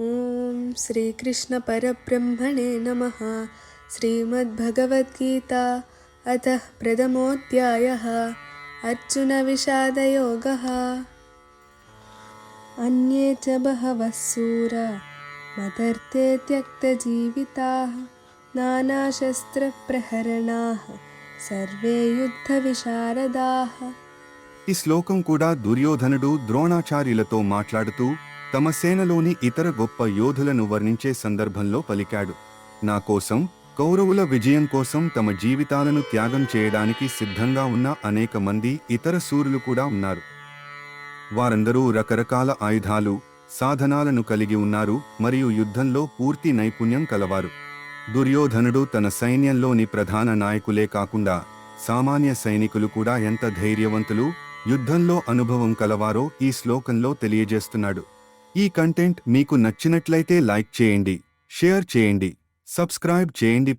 ॐ श्रीकृष्णपरब्रह्मणे नमः। श्रीमद्भगवद्गीता अतः प्रथमोऽध्यायः। अर्जुनविषादयोगः। अन्ये च बहवः सूर मदर्थे त्यक्तजीविताः नानाशस्त्रप्रहरणाः सर्वे युद्धविशारदाः ఈ శ్లోకం కూడా దుర్యోధనుడు ద్రోణాచార్యులతో మాట్లాడుతూ తమ సేనలోని ఇతర గొప్ప యోధులను వర్ణించే సందర్భంలో పలికాడు. నా కోసం కౌరవుల విజయం కోసం తమ జీవితాలను త్యాగం చేయడానికి సిద్ధంగా ఉన్న అనేక మంది ఇతర సూరులు కూడా ఉన్నారు. వారందరూ రకరకాల ఆయుధాలు సాధనాలను కలిగి ఉన్నారు మరియు యుద్ధంలో పూర్తి నైపుణ్యం కలవారు. దుర్యోధనుడు తన సైన్యంలోని ప్రధాన నాయకులే కాకుండా సామాన్య సైనికులు కూడా ఎంత ధైర్యవంతులు యుద్ధంలో అనుభవం కలవారో ఈ శ్లోకంలో తెలియజేస్తున్నాడు. ఈ కంటెంట్ మీకు నచ్చినట్లయితే లైక్ చేయండి షేర్ చేయండి సబ్స్క్రైబ్ చేయండి